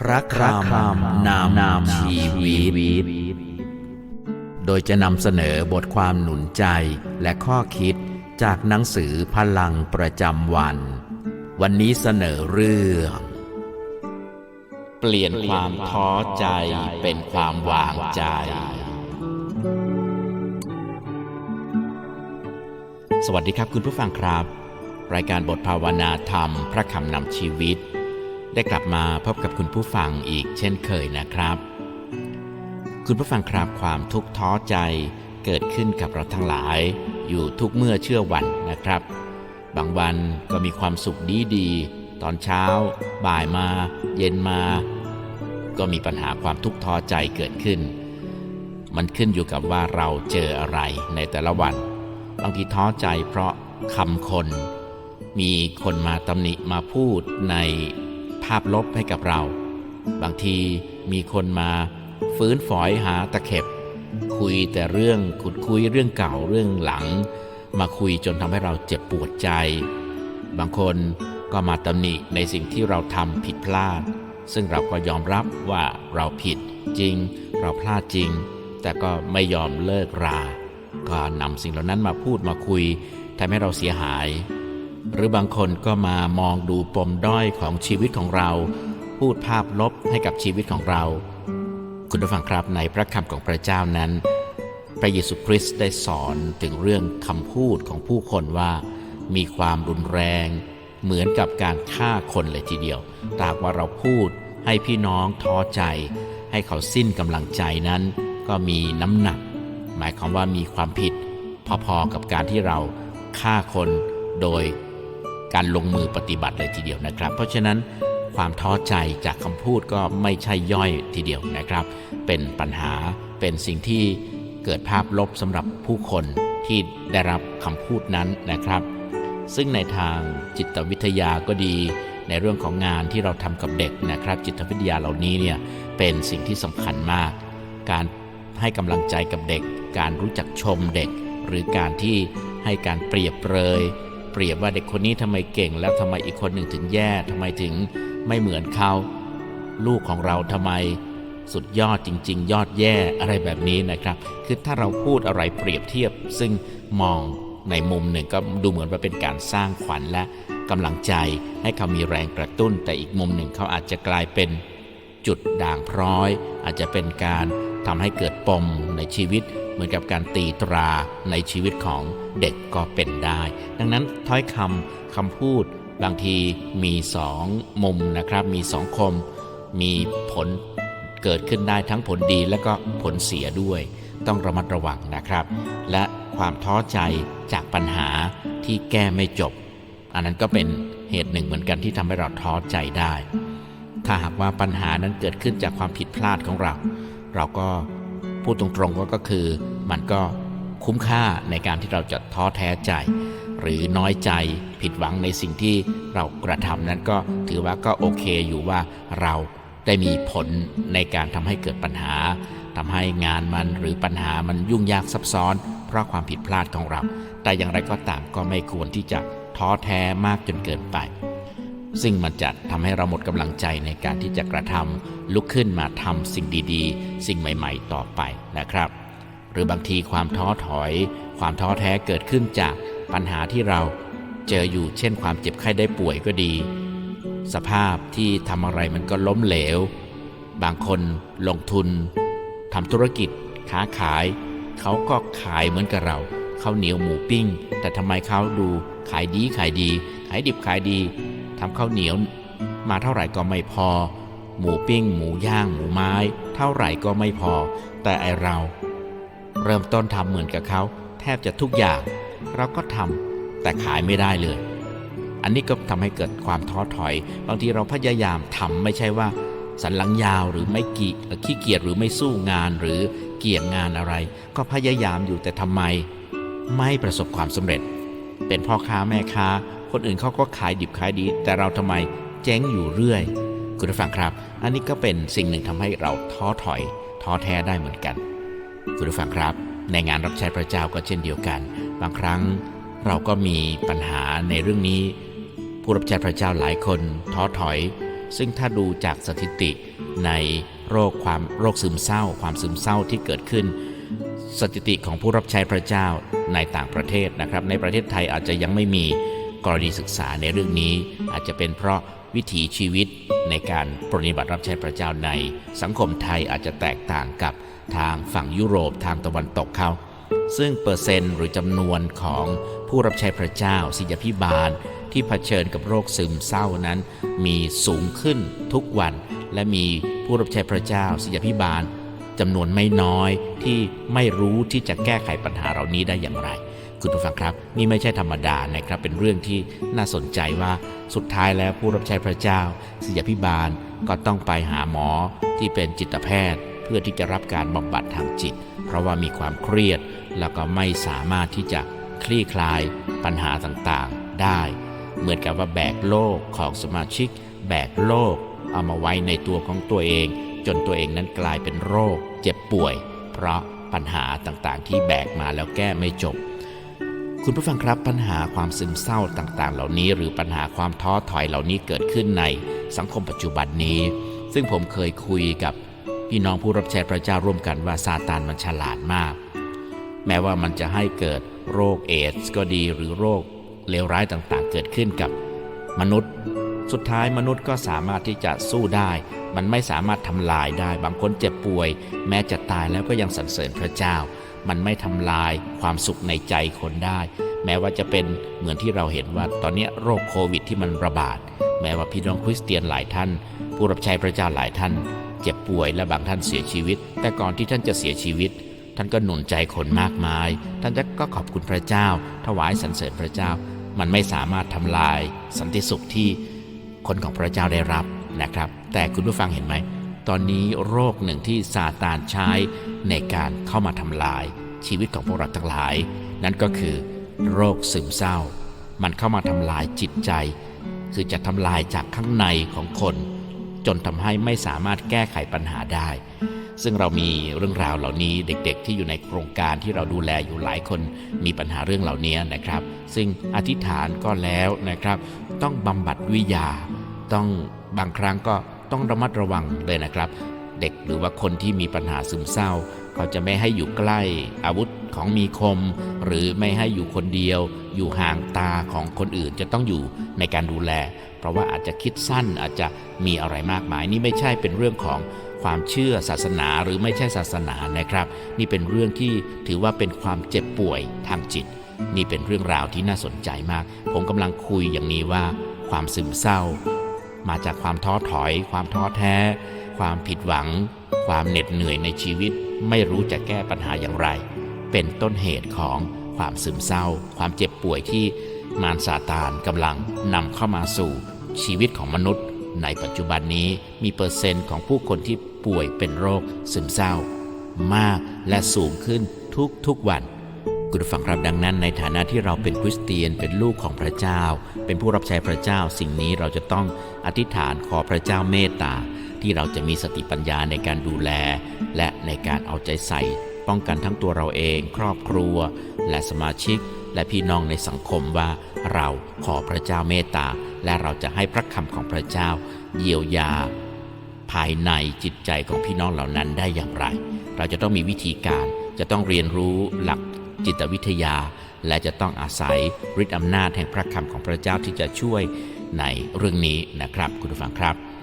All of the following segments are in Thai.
พระคำนามนามชีวิต โดยจะนำเสนอบทความหนุนใจและข้อคิดจากหนังสือพลังประจำวัน วันนี้เสนอเรื่อง เปลี่ยนความท้อใจเป็นความวางใจ สวัสดีครับคุณผู้ฟังครับ รายการบทภาวนาธรรม พระคำนำชีวิต ได้กลับมาพบกับคุณผู้ฟังอีกเช่นเคยนะครับ คุณผู้ฟังครับความทุกข์ท้อใจเกิดขึ้นกับเราทั้งหลาย อยู่ทุกเมื่อเชื่อวันนะครับ บางวันก็มีความสุขดีดีๆตอนเช้า บ่ายมา เย็นมา ก็มีปัญหาความทุกข์ท้อใจเกิดขึ้น มันขึ้นอยู่กับว่าเราเจออะไรในแต่ละวัน บางทีท้อใจเพราะคำคน มีคนมาตำหนิมาพูดใน ภาพลบให้กับเรา บางทีมีคนมาฟื้นฝอยหาตะเข็บ คุยแต่เรื่องขุดคุยเรื่องเก่าเรื่องหลัง มาคุยจนทำให้เราเจ็บปวดใจ บางคนก็มาตำหนิในสิ่งที่เราทำผิดพลาด ซึ่งเราก็ยอมรับว่าเราผิดจริง เราพลาดจริง แต่ก็ไม่ยอมเลิกรา ก็นำสิ่งเหล่านั้นมาพูดมาคุยทำให้เราเสียหาย หรือบางคนก็มามองดูปมด้อยของชีวิตของเรา พูดภาพลบให้กับชีวิตของเรา คุณผู้ฟังครับในพระคำของพระเจ้านั้น พระเยซูคริสต์ได้สอนถึงเรื่องคำพูดของผู้คนว่า มีความรุนแรง เหมือนกับการฆ่าคนเลยทีเดียวตากว่าเราพูดให้พี่น้องท้อใจ ให้เขาสิ้นกำลังใจนั้น ก็มีน้ำหนัก หมายความว่ามีความผิด พอๆกับการที่เราฆ่าคนโดย การลงมือปฏิบัติเลยทีเดียวนะครับ เพราะฉะนั้นความท้อใจจากคำพูดก็ไม่ใช่ย่อยทีเดียวนะครับ เป็นปัญหาเป็นสิ่งที่เกิดภาพลบสำหรับผู้คนที่ได้รับคำพูดนั้นนะครับ ซึ่งในทางจิตวิทยาก็ดีในเรื่องของงานที่เราทำกับเด็กนะครับ จิตวิทยาเหล่านี้เนี่ยเป็นสิ่งที่สำคัญมาก การให้กำลังใจกับเด็ก การรู้จักชมเด็ก หรือการที่ให้การเปรียบเปรย เปรียบว่าเด็กคนนี้ทำไมเก่ง แล้วทำไมอีกคนหนึ่งถึงแย่ทำไมถึงไม่เหมือนเขาลูกของเราทำไมสุดยอดจริง ๆ ยอดแย่อะไรแบบนี้นะครับ คือถ้าเราพูดอะไรเปรียบเทียบ ซึ่งมองในมุมหนึ่งก็ดูเหมือนว่าเป็นการสร้างขวัญและกำลังใจให้เขามีแรงกระตุ้น แต่อีกมุมหนึ่งเขาอาจจะกลายเป็นจุดด่างพร้อย อาจจะเป็นการทำให้เกิดปมในชีวิต เหมือนกับการตีตราในชีวิตของเด็กก็เป็นได้ ดังนั้นถ้อยคำคำพูดบางทีมีสองมุมนะครับ มีสองคม มีผลเกิดขึ้นได้ทั้งผลดีและก็ผลเสียด้วย ต้องระมัดระวังนะครับ และความท้อใจจากปัญหาที่แก้ไม่จบ อันนั้นก็เป็นเหตุหนึ่งเหมือนกันที่ทำให้เราท้อใจได้ ถ้าหากว่าปัญหานั้นเกิดขึ้นจากความผิดพลาดของเรา เราก็ พูดตรงๆก็ก็คือ มันก็คุ้มค่าในการที่เราจะท้อแท้ใจ หรือน้อยใจผิดหวังในสิ่งที่เรากระทำนั้นก็ถือว่าก็โอเคอยู่ว่าเราได้มีผลในการทำให้เกิดปัญหาทำให้งานมันหรือปัญหามันยุ่งยากซับซ้อน เพราะความผิดพลาดของเรา แต่อย่างไรก็ตามก็ไม่ควรที่จะท้อแท้มากจนเกินไป ซึ่งมันจะทำให้เราหมดกำลังใจในการที่จะกระทำลุกขึ้นมาทำสิ่งดีๆ สิ่งใหม่ ๆ ต่อไปนะครับ หรือบางทีความท้อถอย ความท้อแท้เกิดขึ้นจากปัญหาที่เราเจออยู่เช่นความเจ็บไข้ได้ป่วยก็ดี สภาพที่ทำอะไรมันก็ล้มเหลว บางคนลงทุนทำธุรกิจ ค้าขาย เขาก็ขายเหมือนกับเราข้าวเหนียวหมูปิ้ง แต่ทำไมเขาดูขายดีขายดี ขายดิบขายดี ทำข้าวเหนียว มาเท่าไหร่ก็ไม่พอ หมูปิ้ง หมูย่าง หมูไม้ เท่าไหร่ก็ไม่พอ แต่ไอเรา เริ่มต้นทำเหมือนกับเขา แทบจะทุกอย่าง เราก็ทำแต่ขายไม่ได้เลย อันนี้ก็ทำให้เกิดความท้อถอย บางทีเราพยายามทำไม่ใช่ว่า สันหลังยาวหรือไม่กี่ขี้เกียจหรือไม่สู้งานหรือเกี่ยงงานอะไร ก็พยายามอยู่แต่ทำไม ไม่ประสบความสำเร็จ เป็นพ่อค้าแม่ค้า คนอื่นเขาก็ขายดิบขายดี แต่เราทำไมเจ๊งอยู่เรื่อย คุณผู้ฟังครับ อันนี้ก็เป็นสิ่งหนึ่งทำให้เราท้อถอย ท้อแท้ได้เหมือนกัน คุณผู้ฟังครับ ในงานรับใช้พระเจ้าก็เช่นเดียวกัน บางครั้งเราก็มีปัญหาในเรื่องนี้ ผู้รับใช้พระเจ้าหลายคนท้อถอย ซึ่งถ้าดูจากสถิติในโรคความโรคซึมเศร้า ความซึมเศร้าที่เกิดขึ้น สถิติของผู้รับใช้พระเจ้าในต่างประเทศนะครับ ในประเทศไทยอาจจะยังไม่มี กรณีศึกษาในเรื่องนี้อาจจะเป็นเพราะวิถีชีวิตในการปฏิบัติรับใช้พระเจ้าใน สังคมไทยอาจจะแตกต่างกับทางฝั่งยุโรปทางตะวันตกเขาซึ่งเปอร์เซนต์หรือจำนวนของผู้รับใช้พระเจ้าศิษยพิบาล ที่เผชิญกับโรคซึมเศร้านั้น มีสูงขึ้นทุกวัน และมีผู้รับใช้พระเจ้าศิษยพิบาลจำนวนไม่น้อยที่ไม่รู้ที่จะแก้ไขปัญหาเหล่านี้ได้อย่างไร คุณผู้ฟังครับ นี่ไม่ใช่ธรรมดานะครับ เป็นเรื่องที่น่าสนใจว่าสุดท้ายแล้วผู้รับใช้พระเจ้าศิยพิบาลก็ต้องไปหาหมอที่เป็นจิตแพทย์ เพื่อที่จะรับการบำบัดทางจิต เพราะว่ามีความเครียด แล้วก็ไม่สามารถที่จะคลี่คลายปัญหาต่างๆได้ เหมือนกับว่าแบกโลกของสมาชิก แบกโลก เอามาไว้ในตัวของตัวเอง จนตัวเองนั้นกลายเป็นโรค เจ็บป่วย เพราะปัญหาต่างๆ ที่แบกมาแล้วแก้ไม่จบ คุณผู้ฟังครับปัญหาความซึมเศร้าต่าง ๆ เหล่านี้ หรือปัญหาความท้อถอยเหล่านี้เกิดขึ้นในสังคมปัจจุบันนี้ ซึ่งผมเคยคุยกับพี่น้องผู้รับใช้พระเจ้าร่วมกันว่าซาตานมันฉลาดมาก แม้ว่ามันจะให้เกิดโรคเอดส์ก็ดีหรือโรคเลวร้ายต่างๆ เกิดขึ้นกับมนุษย์ สุดท้ายมนุษย์ก็สามารถที่จะสู้ได้ มันไม่สามารถทำลายได้ บางคนเจ็บป่วย แม้จะตายแล้วก็ยังสรรเสริญพระเจ้า มันไม่ทำลายความสุขในใจคนได้ แม้ว่าจะเป็นเหมือนที่เราเห็นว่าตอนนี้โรคโควิดที่มันระบาด แม้ว่าพี่น้องคริสเตียนหลายท่าน ผู้รับใช้พระเจ้าหลายท่าน เจ็บป่วยและบางท่านเสียชีวิต แต่ก่อนที่ท่านจะเสียชีวิต ท่านก็หนุนใจคนมากมาย ท่านก็ขอบคุณพระเจ้า ถวายสรรเสริญพระเจ้า มันไม่สามารถทำลายสันติสุขที่คนของพระเจ้าได้รับนะครับ แต่คุณผู้ฟังเห็นไหมตอนนี้โรคหนึ่งที่ซาตานใช้ ในการเข้ามาทำลายชีวิตของพวกเราทั้งหลาย นั่นก็คือโรคซึมเศร้า มันเข้ามาทำลายจิตใจ คือจะทำลายจากข้างในของคน จนทำให้ไม่สามารถแก้ไขปัญหาได้ ซึ่งเรามีเรื่องราวเหล่านี้เด็กๆ ที่อยู่ในโครงการที่เราดูแลอยู่หลายคนมีปัญหาเรื่องเหล่านี้นะครับ ซึ่งอธิษฐานก็แล้วนะครับ ต้องบำบัดวิยาต้องบางครั้งก็ต้องระมัดระวังเลยนะครับ ด็ก หรือว่าคนที่มีปัญหาซึมเศร้า เขาจะไม่ให้อยู่ใกล้อาวุธของมีคม หรือไม่ให้อยู่คนเดียว อยู่ห่างตาของคนอื่นจะต้องอยู่ในการดูแล เพราะว่าอาจจะคิดสั้นอาจจะมีอะไรมากมายนี่ไม่ใช่เป็นเรื่องของความเชื่อศาสนาหรือไม่ใช่ศาสนานะครับ นี่เป็นเรื่องที่ถือว่าเป็นความเจ็บป่วยทางจิต นี่เป็นเรื่องราวที่น่าสนใจมาก ผมกำลังคุยอย่างนี้ว่า ความซึมเศร้า มาจากความท้อถอย ความท้อแท้ ความผิดหวัง ความเหน็ดเหนื่อยในชีวิต ไม่รู้จะแก้ปัญหาอย่างไร เป็นต้นเหตุของความซึมเศร้า ความเจ็บป่วยที่มารซาตานกำลังนำเข้ามาสู่ชีวิตของมนุษย์ ในปัจจุบันนี้มีเปอร์เซ็นต์ของผู้คนที่ป่วยเป็นโรคซึมเศร้า มากและสูงขึ้นทุกๆวันคุณผู้ฟังครับดังนั้น ในฐานะที่เราเป็นคริสเตียนเป็นลูกของพระเจ้า เป็นผู้รับใช้พระเจ้าสิ่งนี้เราจะต้องอธิษฐานขอพระเจ้าเมตตา ที่เราจะมีสติปัญญาในการดูแล และในการเอาใจใส่ ป้องกันทั้งตัวเราเอง ครอบครัว และสมาชิก และพี่น้องในสังคมว่า เราขอพระเจ้าเมตตา และเราจะให้พระคำของพระเจ้า เยียวยา ภายในจิตใจของพี่น้องเหล่านั้นได้อย่างไร เราจะต้องมีวิธีการจะต้องเรียนรู้หลักจิตวิทยา และจะต้องอาศัยฤทธิอำนาจแห่งพระคำของพระเจ้าที่จะช่วยในเรื่องนี้นะครับ คุณผู้ฟังครับ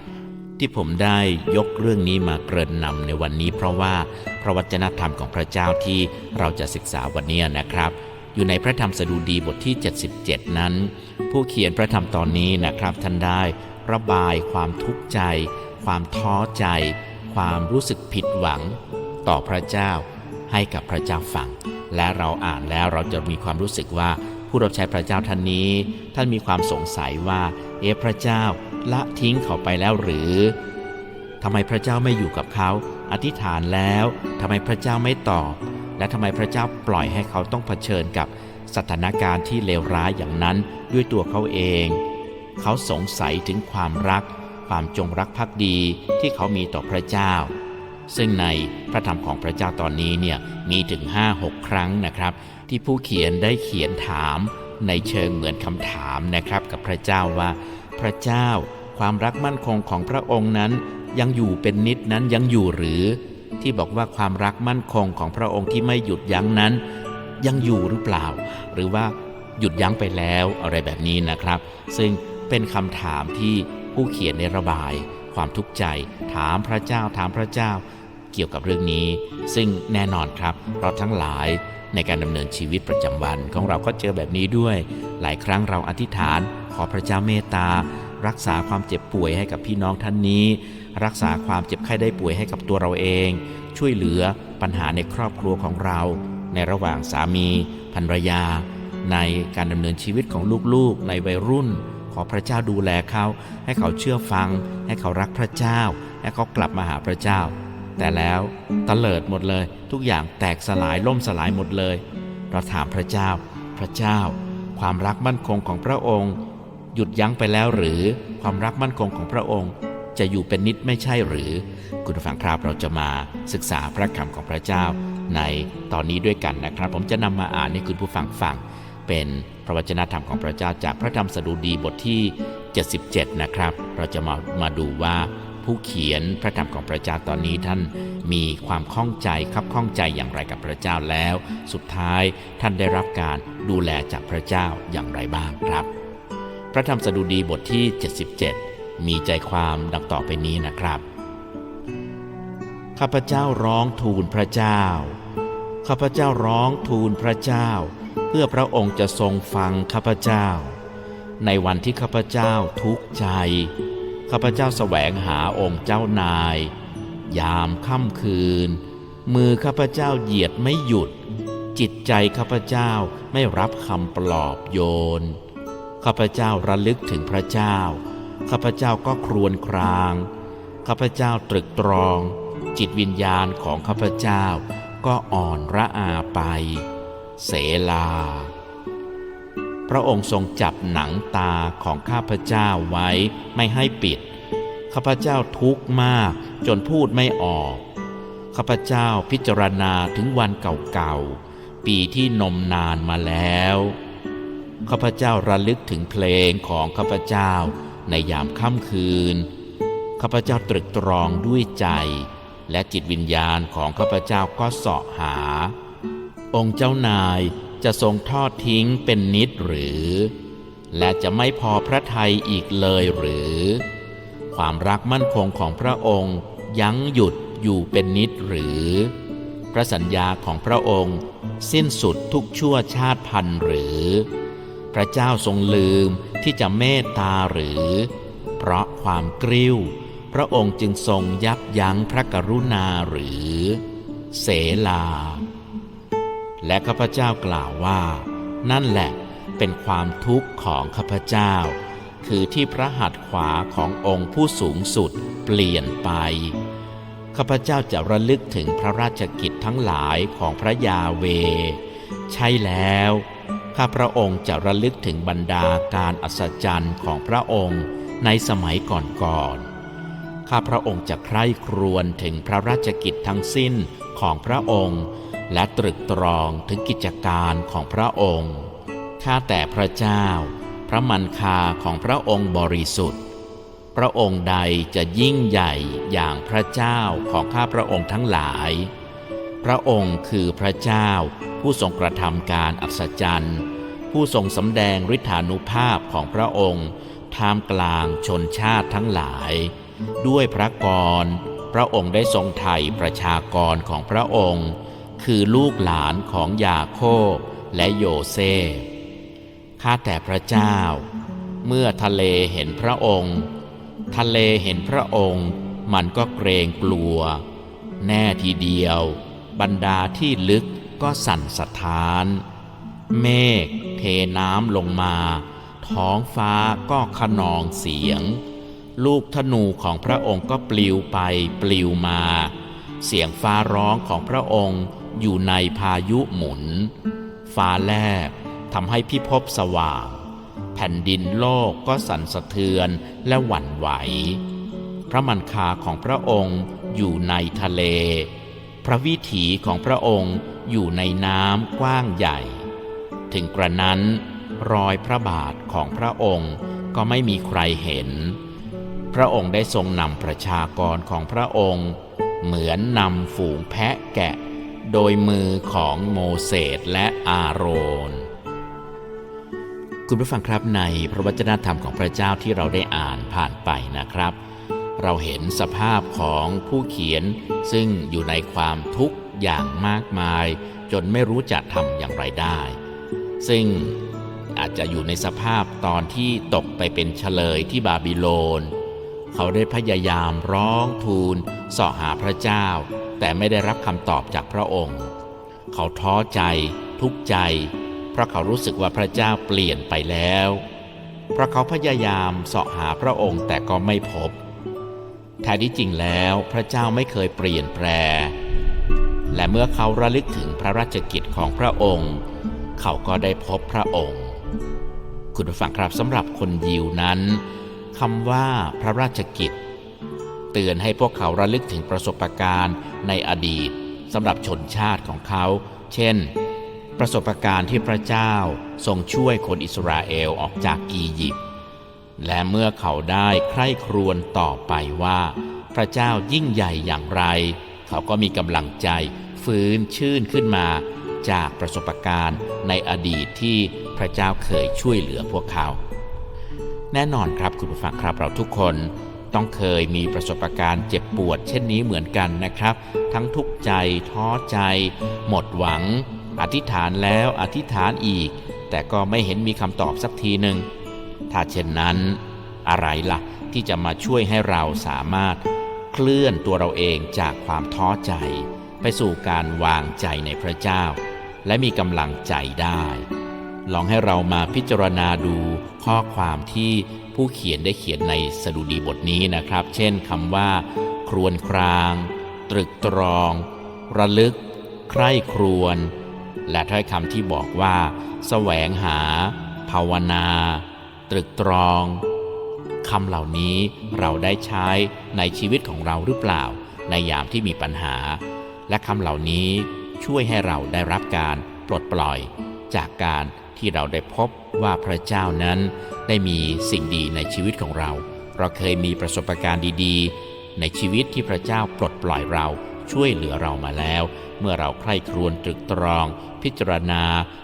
ที่ผมได้ยกเรื่องนี้มาเกริ่นนำในวันนี้ เพราะว่าพระวจนะธรรมของพระเจ้าที่เราจะศึกษาวันนี้นะครับ อยู่ในพระธรรมสดุดีบทที่ 77 นั้น ผู้เขียนพระธรรมตอนนี้นะครับท่านได้ระบายความทุกข์ใจ ความท้อใจ ความรู้สึกผิดหวัง ต่อพระเจ้าให้กับพระเจ้าฟัง และเราอ่านแล้วเราจะมีความรู้สึกว่าผู้รับใช้พระเจ้าท่านนี้ ท่านมีความสงสัยว่า เอะพระเจ้า ละทิ้งเขาไปแล้วหรือทำไมพระเจ้าไม่อยู่กับเขา อธิษฐานแล้วทำไมพระเจ้าไม่ตอบ และทำไมพระเจ้าปล่อยให้เขาต้องเผชิญกับสถานการณ์ที่เลวร้ายอย่างนั้นด้วยตัวเขาเอง เขาสงสัยถึงความรัก ความจงรักภักดีที่เขามีต่อพระเจ้า ซึ่งในพระธรรมของพระเจ้าตอนนี้เนี่ยมีถึง 5-6 ครั้งนะครับ ที่ผู้เขียนได้เขียนถามในเชิงเหมือนคำถามนะครับกับพระเจ้าว่า พระเจ้า ความรักมั่นคงของพระองค์นั้น ยังอยู่เป็นนิดนั้นยังอยู่หรือ ที่บอกว่าความรักมั่นคงของพระองค์ที่ไม่หยุดยั้งนั้น ยังอยู่หรือเปล่า หรือว่าหยุดยั้งไปแล้วอะไรแบบนี้นะครับ ซึ่งเป็นคำถามที่ผู้เขียนในระบาย ความทุกข์ใจ ถามพระเจ้าถามพระเจ้า เกี่ยวกับเรื่องนี้ ซึ่งแน่นอนครับเราทั้งหลายในการดำเนินชีวิตประจำวันของเราก็เจอแบบนี้ด้วย หลายครั้งเราอธิษฐาน ขอพระเจ้าเมตตา รักษาความเจ็บป่วยให้กับพี่น้องท่านนี้ รักษาความเจ็บไข้ได้ป่วยให้กับตัวเราเอง ช่วยเหลือปัญหาในครอบครัวของเรา ในระหว่างสามีภรรยา ในการดำเนินชีวิตของลูกๆ ในวัยรุ่น ขอพระเจ้าดูแลเขา ให้เขาเชื่อฟัง ให้เขารักพระเจ้า ให้เขากลับมาหาพระเจ้า แต่แล้วตะเลิดหมดเลย ทุกอย่างแตกสลายล่มสลายหมดเลย เราถามพระเจ้า พระเจ้า ความรักมั่นคงของพระองค์ หยุดยั้งไปแล้วหรือความรักมั่นคงของพระองค์ จะอยู่เป็นนิดไม่ใช่หรือ คุณผู้ฟังครับเราจะมาศึกษาพระคำของพระเจ้าในตอนนี้ด้วยกันนะครับ ผมจะนำมาอ่านให้คุณผู้ฟังฟัง เป็นพระวจนะธรรมของพระเจ้าจากพระธรรมสดุดีบทที่ 77 นะครับ เราจะมามาดูว่าผู้เขียนพระธรรมของพระเจ้าตอนนี้ท่านมีความข้องใจคับข้องใจอย่างไรกับพระเจ้าแล้ว สุดท้ายท่านได้รับการดูแลจากพระเจ้าอย่างไรบ้างครับ พระธรรมสดุดีบทที่ 77 มีใจความดังต่อไปนี้นะครับ ข้าพเจ้าร้องทูลพระเจ้า ข้าพเจ้าร้องทูลพระเจ้า เพื่อพระองค์จะทรงฟังข้าพเจ้า ในวันที่ข้าพเจ้าทุกข์ใจ ข้าพเจ้าแสวงหาองค์เจ้านาย ยามค่ำคืน มือข้าพเจ้าเหยียดไม่หยุด จิตใจข้าพเจ้าไม่รับคำปลอบโยน ข้าพเจ้าระลึกถึงพระเจ้า ข้าพเจ้าก็ครวญคราง ข้าพเจ้าตรึกตรอง จิตวิญญาณของข้าพเจ้าก็อ่อนระอาไป เสลา พระองค์ทรงจับหนังตาของข้าพเจ้าไว้ไม่ให้ปิด ข้าพเจ้าทุกข์มากจนพูดไม่ออก ข้าพเจ้าพิจารณาถึงวันเก่าๆ ปีที่นมนานมาแล้ว ข้าพเจ้าระลึกถึงเพลงของข้าพเจ้าในยามค่ำคืน ข้าพเจ้าตรึกตรองด้วยใจ และจิตวิญญาณของข้าพเจ้าก็เสาะหา องค์เจ้านายจะทรงทอดทิ้งเป็นนิดหรือ และจะไม่พอพระทัยอีกเลยหรือ ความรักมั่นคงของพระองค์ยั้งหยุดอยู่เป็นนิดหรือ พระสัญญาของพระองค์ สิ้นสุดทุกชั่วชาติพันหรือ พระเจ้าทรงลืมที่จะเมตตาหรือ เพราะความกริ้ว พระองค์จึงทรงยับยั้งพระกรุณาหรือ เสลา และข้าพเจ้ากล่าวว่า นั่นแหละเป็นความทุกข์ของข้าพเจ้า คือที่พระหัตถ์ขวาขององค์ผู้สูงสุดเปลี่ยนไปข้าพเจ้าจะระลึกถึงพระราชกิจทั้งหลายของพระยาเว ใช่แล้ว ข้าพระองค์จะระลึกถึงบรรดาการอัศจรรย์ของพระองค์ในสมัยก่อนๆ ข้าพระองค์จะใคร่ครวญถึงพระราชกิจทั้งสิ้นของพระองค์ และตรึกตรองถึงกิจการของพระองค์ ข้าแต่พระเจ้า พระมันคาของพระองค์บริสุทธิ์ พระองค์ใดจะยิ่งใหญ่อย่างพระเจ้าของข้าพระองค์ทั้งหลาย พระองค์คือพระเจ้าผู้ทรงกระทำการอัศจรรย์ ผู้ทรงสำแดงฤทธานุภาพของพระองค์ท่ามกลางชนชาติทั้งหลาย ด้วยพระกร พระองค์ได้ทรงไถ่ประชากรของพระองค์ คือลูกหลานของยาโคบและโยเซฟข้าแต่พระเจ้า เมื่อทะเลเห็นพระองค์ ทะเลเห็นพระองค์มันก็เกรงกลัว แน่ทีเดียว บรรดาที่ลึกก็สั่นสะท้าน เมฆเทน้ำลงมา ท้องฟ้าก็ขนองเสียง ลูกธนูของพระองค์ก็ปลิวไปปลิวมา เสียงฟ้าร้องของพระองค์อยู่ในพายุหมุน ฟ้าแลบทำให้พิภพสว่าง แผ่นดินโลกก็สั่นสะเทือนและหวั่นไหว พระมันคาของพระองค์อยู่ในทะเล พระวิถีของพระองค์อยู่ในน้ำกว้างใหญ่ ถึงกระนั้น รอยพระบาทของพระองค์ก็ไม่มีใครเห็น พระองค์ได้ทรงนำประชากรของพระองค์ เหมือนนำฝูงแพะแกะ โดยมือของโมเสสและอาโรนคุณผู้ฟังครับในพระวจนะธรรมของพระเจ้าที่เราได้อ่านผ่านไปนะครับ เราเห็นสภาพของผู้เขียนซึ่งอยู่ในความทุกข์อย่างมากมาย จนไม่รู้จะทำอย่างไรได้ ซึ่งอาจจะอยู่ในสภาพตอนที่ตกไปเป็นเฉลยที่บาบิโลน เขาได้พยายามร้องทูลสาะหาพระเจ้า แต่ไม่ได้รับคำตอบจากพระองค์ เขาท้อใจ ทุกข์ใจ เพราะเขารู้สึกว่าพระเจ้าเปลี่ยนไปแล้ว เพราะเขาพยายามสาะหาพระองค์แต่ก็ไม่พบแท้ที่จริงแล้วพระเจ้าไม่เคยเปลี่ยนแปล และเมื่อเขาระลึกถึงพระราชกิจของพระองค์ เขาก็ได้พบพระองค์ คุณผู้ฟังครับสำหรับคนยิวนั้นคำว่าพระราชกิจ เตือนให้พวกเขาระลึกถึงประสบการณ์ในอดีตสำหรับชนชาติของเขา เช่น ประสบการณ์ที่พระเจ้าทรงช่วยคนอิสราเอลออกจากอียิปต์และเมื่อเขาได้ใคร่ครวญต่อไปว่า พระเจ้ายิ่งใหญ่อย่างไร เขาก็มีกำลังใจฟื้นชื่นขึ้นมา จากประสบการณ์ในอดีตที่พระเจ้าเคยช่วยเหลือพวกเขา แน่นอนครับคุณผู้ฟังครับเราทุกคนต้องเคยมีประสบการณ์เจ็บปวด เช่นนี้เหมือนกันนะครับ ทั้งทุกข์ใจ ท้อใจ หมดหวัง อธิษฐานแล้วอธิษฐานอีก แต่ก็ไม่เห็นมีคำตอบสักทีหนึ่งถ้าเช่นนั้น อะไรล่ะที่จะมาช่วยให้เราสามารถเคลื่อนตัวเราเองจากความท้อใจ ไปสู่การวางใจในพระเจ้า และมีกำลังใจได้ ลองให้เรามาพิจารณาดูข้อความที่ผู้เขียนได้เขียนในสดุดีบทนี้นะครับ เช่นคำว่า ครวญคราง ตรึกตรอง ระลึก ใคร่ครวญและถ้อยคำที่บอกว่า แสวงหา ภาวนา ตรึกตรองคำเหล่านี้เราได้ใช้ในชีวิตของเราหรือเปล่า ในยามที่มีปัญหา และคำเหล่านี้ ช่วยให้เราได้รับการปลดปล่อย จากการที่เราได้พบว่าพระเจ้านั้นได้มีสิ่งดีในชีวิตของเรา เราเคยมีประสบการณ์ดีๆ ในชีวิตที่พระเจ้าปลดปล่อยเราช่วยเหลือเรามาแล้ว เมื่อเราใคร่ครวญตรึกตรอง พิจารณา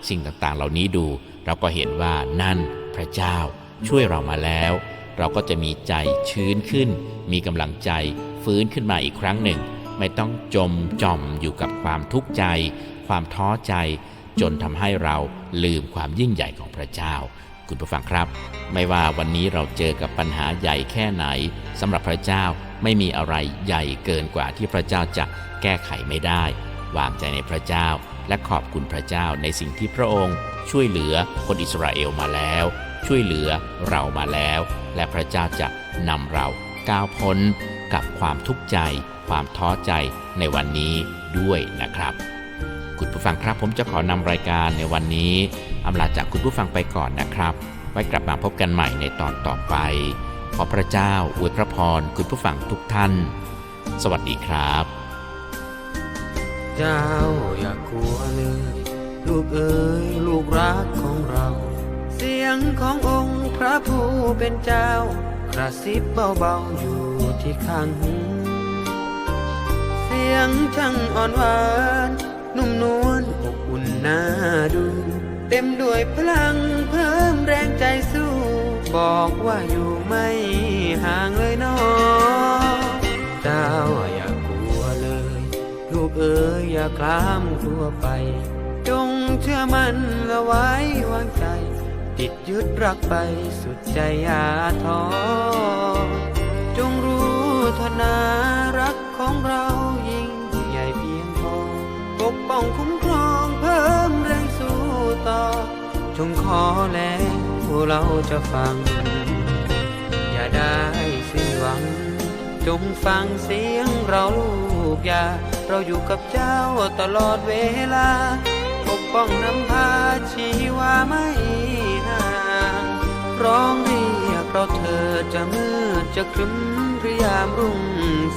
สิ่งต่างๆ เหล่านี้ดู เราก็เห็นว่านั่นพระเจ้าช่วยเรามาแล้ว เราก็จะมีใจชื้นขึ้น มีกำลังใจฟื้นขึ้นมาอีกครั้งหนึ่ง ไม่ต้องจมจอมอยู่กับความทุกข์ใจ ความท้อใจ จนทำให้เราลืมความยิ่งใหญ่ของพระเจ้า คุณผู้ฟังครับ ไม่ว่าวันนี้เราเจอกับปัญหาใหญ่แค่ไหนสำหรับพระเจ้าไม่มีอะไรใหญ่เกินกว่าที่พระเจ้าจะแก้ไขไม่ได้ วางใจในพระเจ้า และขอบคุณพระเจ้าในสิ่งที่พระองค์ ช่วยเหลือคนอิสราเอลมาแล้ว ช่วยเหลือเรามาแล้ว และพระเจ้าจะนำเราก้าวพ้น กับความทุกข์ใจ ความท้อใจในวันนี้ด้วยนะครับ คุณผู้ฟังครับผมจะขอนำรายการในวันนี้อำลาจากคุณผู้ฟังไปก่อนนะครับ ไว้กลับมาพบกันใหม่ในตอนต่อไป ขอพระเจ้าอวยพระพรคุณผู้ฟังทุกท่าน สวัสดีครับ เจ้าอย่ากลัวเลยลูกเอ๋ยลูกรักของเรา เสียงขององค์พระผู้เป็นเจ้ากระซิบเบาๆอยู่ ที่ข้างหูเสียงช่างอ่อนหวาน นุ่มนวลอบอุ่นน่าดู เต็มด้วยพลังเพิ่มแรงใจสู้ บอกว่าอยู่ไม่ห่างเลยน้อเจ้าอย่ากลัวเลย ลูกเอ๋ยอย่าคลามกลัวไป จงเชื่อมันและไว้วางใจติดยึดรักไปสุดใจอย่าท้อจงรู้ เถอะนารักของเรายิ่งใหญ่เพียงพอ ปกป้องคุ้มครองเพิ่มแรงสู้ต่อ จงขอแล้วเราจะฟัง อย่าได้สิ้นวัง จงฟังเสียงเราลูกอย่าเราอยู่กับเจ้าตลอดเวลา ปกป้องนำพาชีวาไม่ห่างร้องเรีย ราเธอจะมืดจะครึ้มหรือยามรุ่ง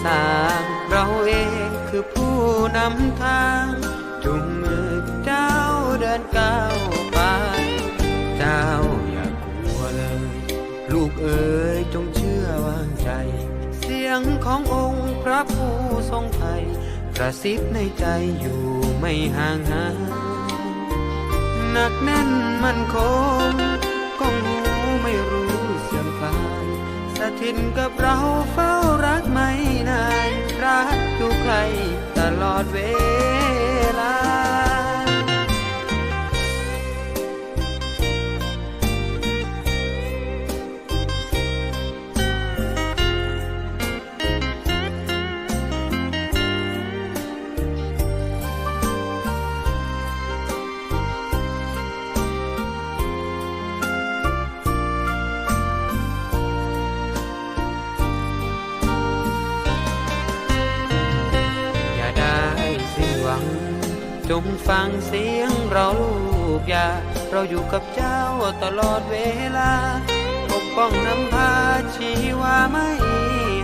สาง เราเองคือผู้นำทางจุงมือเจ้าเดินก้าวไป เจ้าอย่ากลัวเลย ลูกเอ๋ยจงเชื่อวางใจ เสียงขององค์พระผู้ทรงไทยกระซิบในใจอยู่ไม่ห่างหายหนักแน่นมั่นคงก้อง ถินกับเราเฝ้ารักไม่นานรักอยู่ใครตลอดเวลา งฟังเสียงเราลูกอย่าเราอยู่กับเจ้าตลอดเวลา ปกป้องนำพาชีวาไม่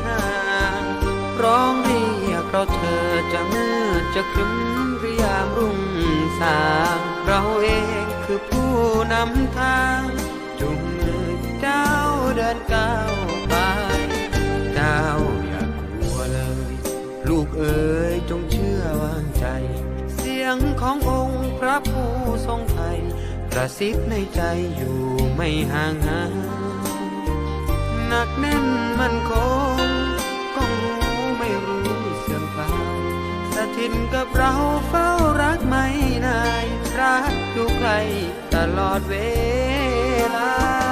ห่างร้องเรียกเราเธอจะมืดจะครึ้มหรือยามรุ่งสาง เราเองคือผู้นำทางจุงมือเจ้าเดินก้าวไป เจ้าอย่ากลัวเลย ลูกเอ๋ย ขององค์พระผู้ทรงไทยกระซิบในใจอยู่ไม่ห่างหายหนักแน่นมันคงก้องหูไม่รู้เสื่อมคลายสถิตกับเราเฝ้ารักไม่นายรักอยู่ใกลตลอดเวลา